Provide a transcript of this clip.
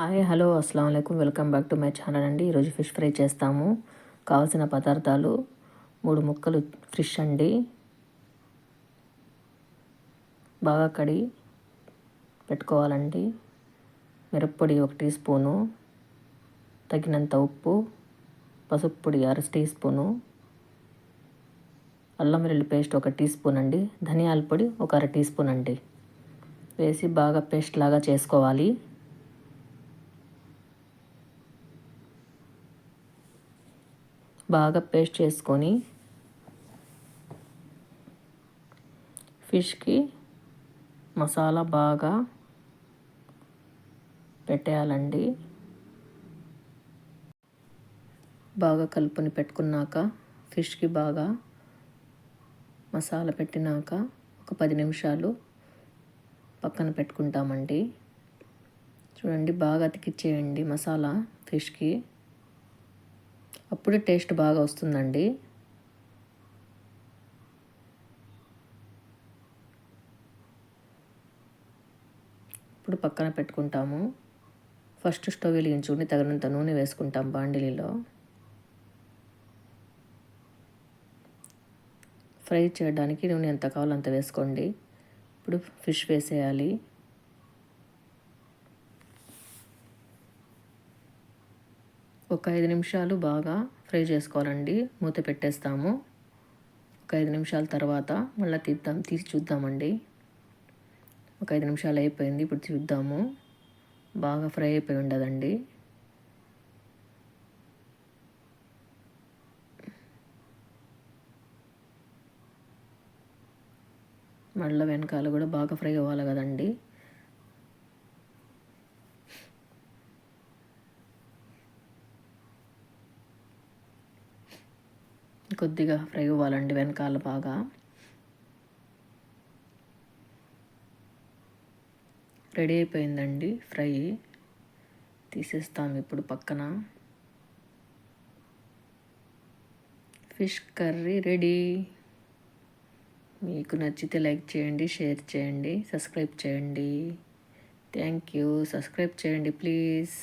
Hi hello అస్సలం అయికం welcome back to my channel అండి. ఈరోజు ఫిష్ ఫ్రై చేస్తాము. కావాల్సిన పదార్థాలు మూడు ముక్కలు ఫిష్ అండి. బాగా కడి పెట్టుకోవాలండి. మిరప్పొడి ఒక టీ స్పూను తగినంత ఉప్పు పసుపు పొడి అర టీ స్పూను అల్లం వెల్లుల్లి పేస్ట్ ఒక టీ స్పూన్ అండి ధనియాల పొడి ఒక అర టీ స్పూన్ అండి. వేసి బాగా పేస్ట్ లాగా చేసుకోవాలి. బాగా పేస్ట్ చేసుకొని ఫిష్కి మసాలా బాగా పెట్టేయాలండి. బాగా కలుపుని పెట్టుకున్నాక ఫిష్కి బాగా మసాలా పెట్టినాక ఒక పది నిమిషాలు పక్కన పెట్టుకుంటామండి. చూడండి బాగా అతికిచ్చేయండి మసాలా ఫిష్కి. అప్పుడు టేస్ట్ బాగా వస్తుందండి. ఇప్పుడు పక్కన పెట్టుకుంటాము. ఫస్ట్ స్టవ్ వెలిగించుకుని తగినంత నూనె వేసుకుంటాం బాండిలీలో. ఫ్రై చేయడానికి నూనె ఎంత కావాలో అంత వేసుకోండి. ఇప్పుడు ఫిష్ వేసేయాలి. ఒక ఐదు నిమిషాలు బాగా ఫ్రై చేసుకోవాలండి. మూత పెట్టేస్తాము. ఒక ఐదు నిమిషాల తర్వాత మళ్ళీ తీద్దాం తీసి చూద్దామండి. ఒక ఐదు నిమిషాలు అయిపోయింది. ఇప్పుడు చూద్దాము. బాగా ఫ్రై అయిపోయి ఉండదండి. మళ్ళీ వెనకాల కూడా బాగా ఫ్రై అవ్వాలి కదండి. కొద్దిగా ఫ్రై అవ్వాలండి వెనకాల బాగా. రెడీ అయిపోయిందండి ఫ్రై. తీసేస్తాం ఇప్పుడు పక్కన. Fish curry ready. మీకు నచ్చితే లైక్ చేయండి షేర్ చేయండి సబ్స్క్రైబ్ చేయండి. Thank you. సబ్స్క్రైబ్ చేయండి ప్లీజ్.